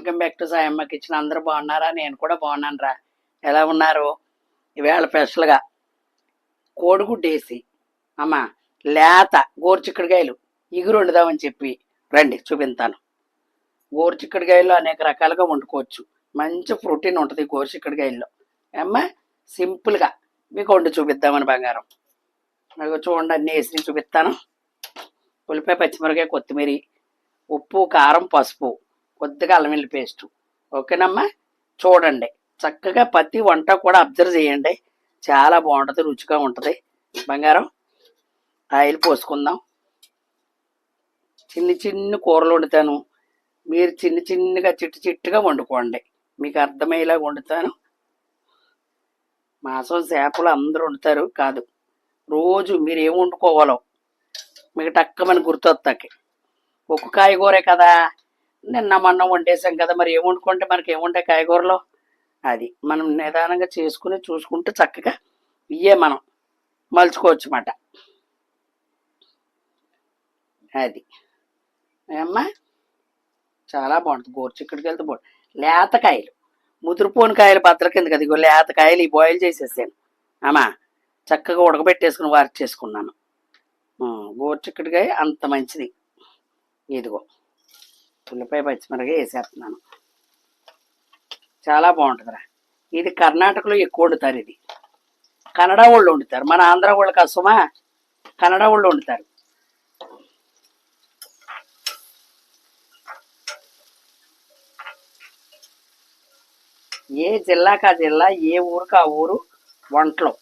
Welcome back to Sayamma kitchen. అందరూ బాగున్నారా? నేను కూడా బాగున్నాను రా ఎలా ఉన్నారు? ఈవేళ స్పెషల్గా కోడిగుడ్డు వేసి అమ్మ లేత గోరుచిక్కడికాయలు ఇగురు వండుదామని చెప్పి రండి చూపిస్తాను. గోరుచిక్కడికాయలు అనేక రకాలుగా వండుకోవచ్చు. మంచి ప్రోటీన్ ఉంటుంది గోరుచిక్కడికాయల్లో. అమ్మ సింపుల్గా మీకు వండి చూపిద్దామని బంగారం. చూడండి అన్నీ వేసి చూపిస్తాను. ఉల్లిపాయ పచ్చిమిరకాయ కొత్తిమీర ఉప్పు కారం పసుపు. కొద్దిగా అల్లం వెల్లి పేస్ట్. ఓకేనమ్మా? చూడండి. చక్కగా ప్రతి వంట కూడా అబ్జర్వ్ చేయండి. చాలా బాగుంటుంది రుచిగా ఉంటుంది. బంగారం ఆయిల్ పోసుకుందాం. చిన్ని చిన్ని కూరలు వండుతాను. మీరు చిన్న చిన్నగా చిట్టు చిట్టుగా వండుకోండి. మీకు అర్థమయ్యేలా వండుతాను. మాంసం చేపలు అందరూ వండుతారు కాదు. రోజు మీరు ఏం వండుకోవాలో మీకు టక్కమని గుర్తొస్తాకి. ఒక్క కాయగూరే కదా? నిన్న మొన్న వండేసాం కదా మరి ఏం వండుకుంటే మనకి ఏముంటాయి కాయగూరలో? అది మనం నిదానంగా చేసుకుని చూసుకుంటే చక్కగా ఇయ్యే మనం. మలుచుకోవచ్చు అన్నమాట అది. ఏమ్మా? చాలా బాగుంటుంది. గోరుచిక్కడికి వెళ్తే బాగుంటుంది లేతకాయలు. ముదురుపోని కాయలు బద్దల కింద కదా ఇగో లేతకాయలు ఈ బాయిల్ చేసేసాను. అమ్మా చక్కగా ఉడకబెట్టేసుకుని వారి చేసుకున్నాను గోరు చిక్కడికాయ అంత మంచిది. ఇదిగో. ఉల్లిపాయ పచ్చిమిరకాయ వేసేస్తున్నాను. చాలా బాగుంటుందిరా. ఇది కర్ణాటకలో ఎక్కువ వండుతారు ఇది. కన్నడ వాళ్ళు వండుతారు. మన ఆంధ్ర వాళ్ళు కసమా కన్నడ వాళ్ళు వండుతారు. ఏ జిల్లాకు ఆ జిల్లా ఏ ఊరికి ఆ ఊరు వంటలు.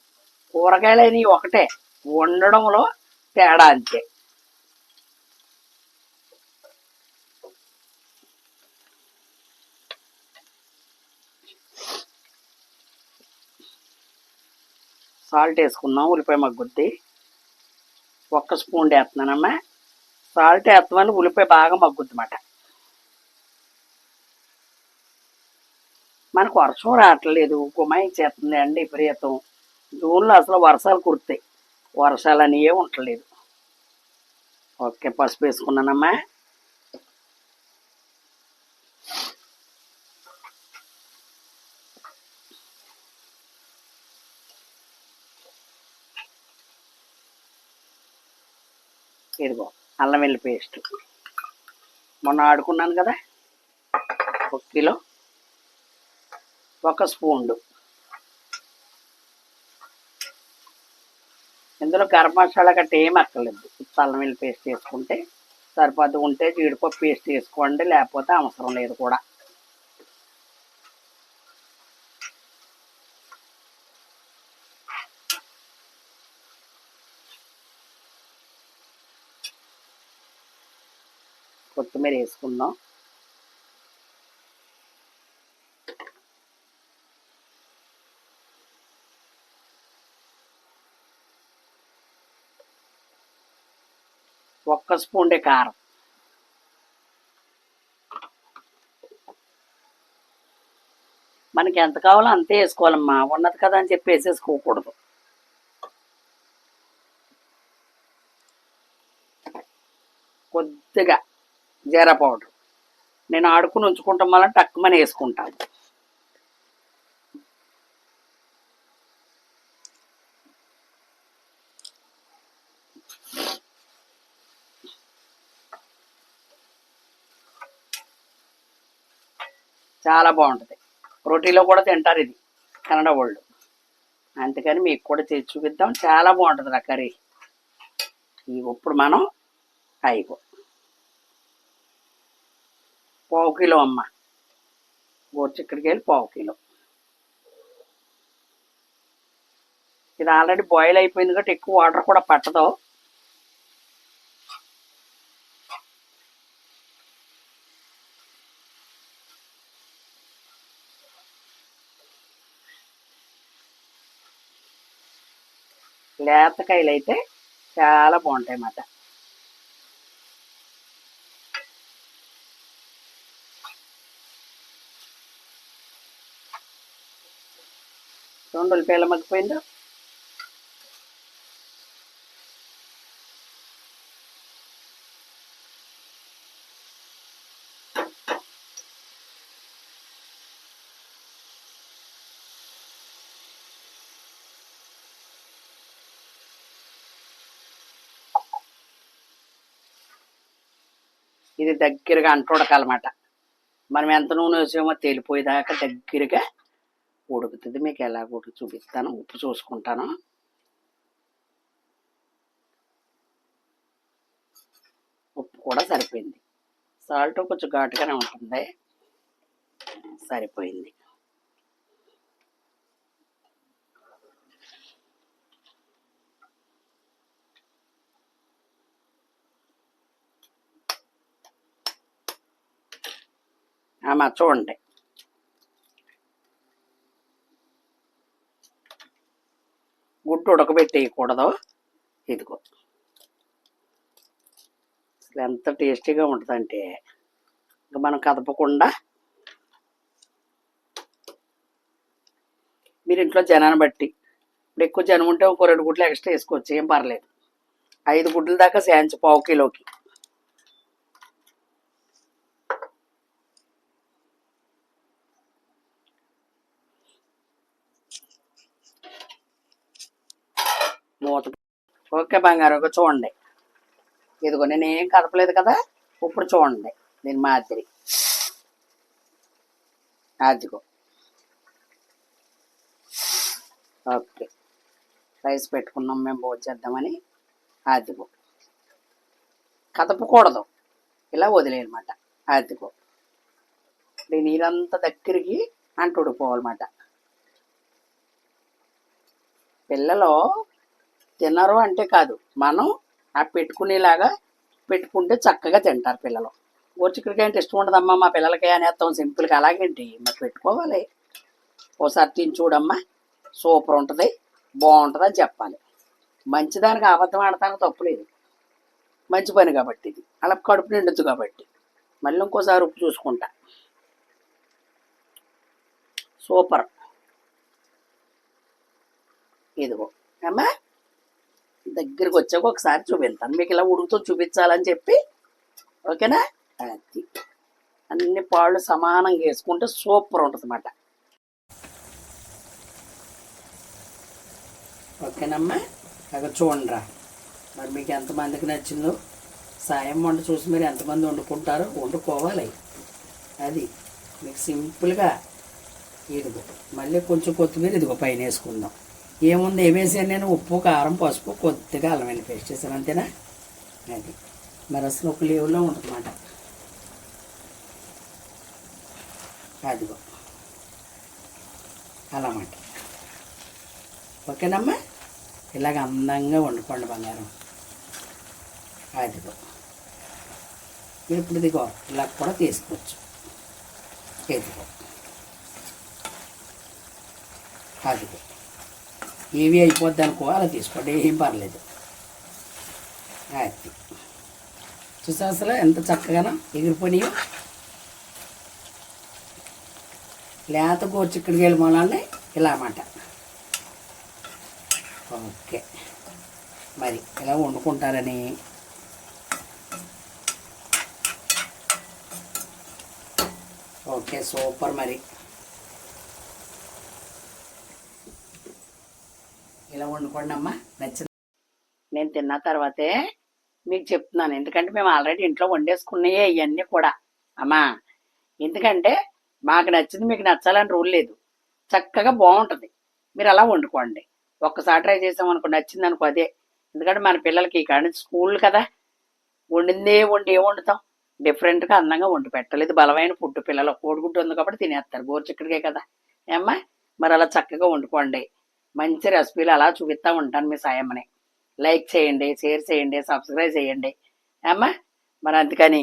కూరగాయలని ఒకటే. వండడంలో తేడా అంతే. సాల్ట్ వేసుకుందాం ఉల్లిపాయ మగ్గుద్ది. ఒక్క స్పూన్ వేస్తున్నానమ్మా. సాల్ట్ వేస్తామని ఉల్లిపాయ బాగా మగ్గుద్ది అన్నమాట మనకు వర్షం రావట్లేదు గుమాయించేస్తుంది అండి విపరీతం. జూన్లో అసలు వర్షాలు కురుతాయి వర్షాలు అనేవి ఉండలేదు ఓకే పసుపు వేసుకున్నానమ్మా. ఇదిగో అల్లం వెల్లి పేస్ట్. మొన్న ఆడుకున్నాను కదా ఒక కిలో. ఒక స్పూన్లు. ఇందులో గరం మసాలా గట్ట ఏం అక్కర్లేదు. అల్లం వెల్లి పేస్ట్ వేసుకుంటే సరిపోతు ఉంటే జీడిపప్పు పేస్ట్ వేసుకోండి లేకపోతే అవసరం లేదు కూడా. కొత్తిమీర వేసుకుందాం. ఒక్క స్పూన్ కారం. మనకి ఎంత కావాలో అంతే వేసుకోవాలమ్మా. ఉన్నది కదా అని చెప్పి వేసేసుకోకూడదు. కొద్దిగా జీరా పౌడర్. నేను ఆడుకుని ఉంచుకుంటాం వల్ల టక్కుమని వేసుకుంటాను చాలా బాగుంటుంది. రోటీలో కూడా తింటారు ఇది కన్నడ వాళ్ళు అందుకని మీకు కూడా చేసి చూపిద్దాం. చాలా బాగుంటుంది ఆ కర్రీ. ఇప్పుడు మనం అయిపో పావు కిలో అమ్మ. గోరుచిక్కడికాయలు పావు కిలో. ఇది ఆల్రెడీ బాయిల్ అయిపోయింది కాబట్టి ఎక్కువ వాటర్ కూడా పట్టదు. లేతకాయలు అయితే చాలా బాగుంటాయి అన్నమాట రెండు ఉల్లిపాయలు మగ్గిపోయిందో ఇది దగ్గరగా అంటుడకనమాట మనం ఎంత నూనె వేసామో తేలిపోయేదాకా దగ్గరగా ఉడుకుతుంది మీకు ఎలా ఉడికి చూపిస్తాను. ఉప్పు చూసుకుంటాను. ఉప్పు కూడా సరిపోయింది. సాల్ట్ కొంచెం ఘాటుగానే ఉంటుంది. సరిపోయింది. అమ్మా చూడండి. గుడ్డు ఉడకబెట్టేయకూడదు. ఇదిగో. అసలు ఎంత టేస్టీగా ఉంటుందంటే ఇంకా మనం కదపకుండా మీరు ఇంట్లో జనాన్ని బట్టి ఇప్పుడు ఎక్కువ జనం ఉంటే ఒక రెండు గుడ్లు ఎక్స్ట్రా వేసుకోవచ్చు ఏం పర్లేదు. ఐదు గుడ్ల దాకా సేంచు పావు కిలోకి. మూత ఓకే బంగారు ఒక చూడండి. ఇదిగో నేను ఏం కదపలేదు కదా? ఇప్పుడు చూడండి దీని మాదిరి. అదిగో. ఓకే. రైస్ పెట్టుకున్నాం మేము భోజనం చేద్దామని. అదిగో. కదపకూడదు. ఇలా వదిలేయనమాట. అదిగో. ఈ నీరంతా దగ్గరికి అంటుడిపోవాలన్నమాట పిల్లలు తినరు అంటే కాదు. మనం ఆ పెట్టుకునేలాగా పెట్టుకుంటే చక్కగా తింటారు పిల్లలు. గోరుచిక్కుడికాయ అంటే ఇష్టం ఉండదమ్మా మా పిల్లలకి అనేస్తాం సింపుల్గా. అలాగేంటి? మరి పెట్టుకోవాలి. ఓసారి తిని చూడమ్మా. సూపర్ ఉంటుంది బాగుంటుంది అని చెప్పాలి. మంచిదానికి అబద్ధం ఆడటానికి తప్పులేదు మంచి పని కాబట్టి ఇది. అలా కడుపు నిండుద్దు కాబట్టి. మళ్ళీ ఇంకోసారి ఉప్పు చూసుకుంటా. సూపర్. ఇదిగో. అమ్మా దగ్గరికి వచ్చాక ఒకసారి చూపిస్తాను. మీకు ఇలా ఉడుకుతూ చూపించాలని చెప్పి ఓకేనా? అది. అన్ని పాళ్ళు సమానంగా వేసుకుంటే సూపర్ ఉంటుంది అన్నమాట ఓకేనమ్మా? అక్కడ చూడండిరా. మరి మీకు ఎంతమందికి నచ్చిందో? సాయం వంట చూసి మీరు ఎంతమంది వండుకుంటారో వండుకోవాలి. అది. మీకు సింపుల్గా ఇదిగో. మళ్ళీ కొంచెం కొత్తిమీర ఇదిగో పైన వేసుకుందాం. ఏముంది ఏమేసాను నేను? ఉప్పు కారం పసుపు కొద్దిగా అల్లం వెల్లి పేస్ట్ చేశాను అంతేనా? అది. మరి అసలు ఒక లేవులో ఉంటుందన్నమాట. అదిగో. అలా మాట ఓకేనమ్మా? ఇలాగ అందంగా వండుకోండి బంగారం. అదిగో. ఇప్పుడు ఇదిగో ఇలా కూడా తీసుకోవచ్చు. ఇదిగో. అదిగో. ఏవి అయిపోద్ది అనుకో అలా తీసుకోండి ఏం పర్లేదు. అది చూసా అసలు ఎంత చక్కగానో ఎగిరిపోయినాయో? లేత గోరుచిక్కడికి వెళ్ళి ఇలా అన్నమాట. ఓకే. మరి ఇలా వండుకుంటారని. ఓకే సూపర్ మరి. ఇలా వండుకోండి అమ్మా. నచ్చింది. నేను తిన్న తర్వాతే మీకు చెప్తున్నాను. ఎందుకంటే మేము ఆల్రెడీ ఇంట్లో వండేసుకున్నాయే ఇవన్నీ కూడా. అమ్మా ఎందుకంటే మాకు నచ్చింది మీకు నచ్చాలని రూల్ లేదు. చక్కగా బాగుంటుంది. మీరు అలా వండుకోండి. ఒక్కసారి ట్రై చేసాం అనుకో నచ్చింది అనుకో అదే. ఎందుకంటే మన పిల్లలకి కానీ స్కూల్ కదా. వండిందే వండి ఏం వండుతాం? డిఫరెంట్గా అందంగా వండి పెట్టలేదు. బలమైన ఫుడ్ పిల్లలు కోడిగుడ్డు ఉంది కాబట్టి తినేస్తారు. గోరు చిక్కడికే కదా. ఏమ్మా మరి అలా చక్కగా వండుకోండి. మంచి రెసిపీలు అలా చూపిస్తూ ఉంటాను మీ సాయమ్మని. లైక్ చేయండి షేర్ చేయండి సబ్స్క్రైబ్ చేయండి. ఏమ్మా మరి అందుకని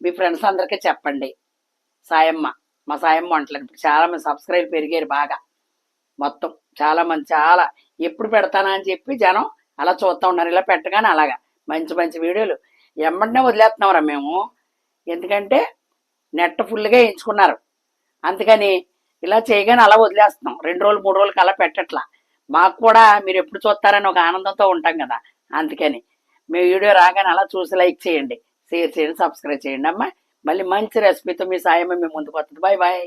మీ ఫ్రెండ్స్ అందరికీ చెప్పండి. సాయమ్మ మా సాయమ్మ వంటలు ఇప్పుడు చాలామంది సబ్స్క్రైబ్ పెరిగారు బాగా. మొత్తం చాలా మంది చాలా ఎప్పుడు పెడతానా అని చెప్పి జనం అలా చూస్తూ ఉన్నారు. ఇలా పెట్టగానే అలాగా మంచి మంచి వీడియోలు. ఎమ్మటనే వదిలేస్తున్నాంరా మేము. ఎందుకంటే నెట్ ఫుల్గా ఎంచుకున్నారు అందుకని ఇలా చేయగానే అలా వదిలేస్తున్నాం. రెండు రోజులు మూడు రోజులకి అలా పెట్టట్లా. మాకు కూడా మీరు ఎప్పుడు చూస్తారని ఒక ఆనందంతో ఉంటాం కదా. అందుకని మీ వీడియో రాగానే అలా చూసి లైక్ చేయండి. షేర్ చేయండి సబ్స్క్రైబ్ చేయండి అమ్మా. మళ్ళీ మంచి రెసిపీతో మీ సాయం మేము ముందుకు వస్తుంది. Bye bye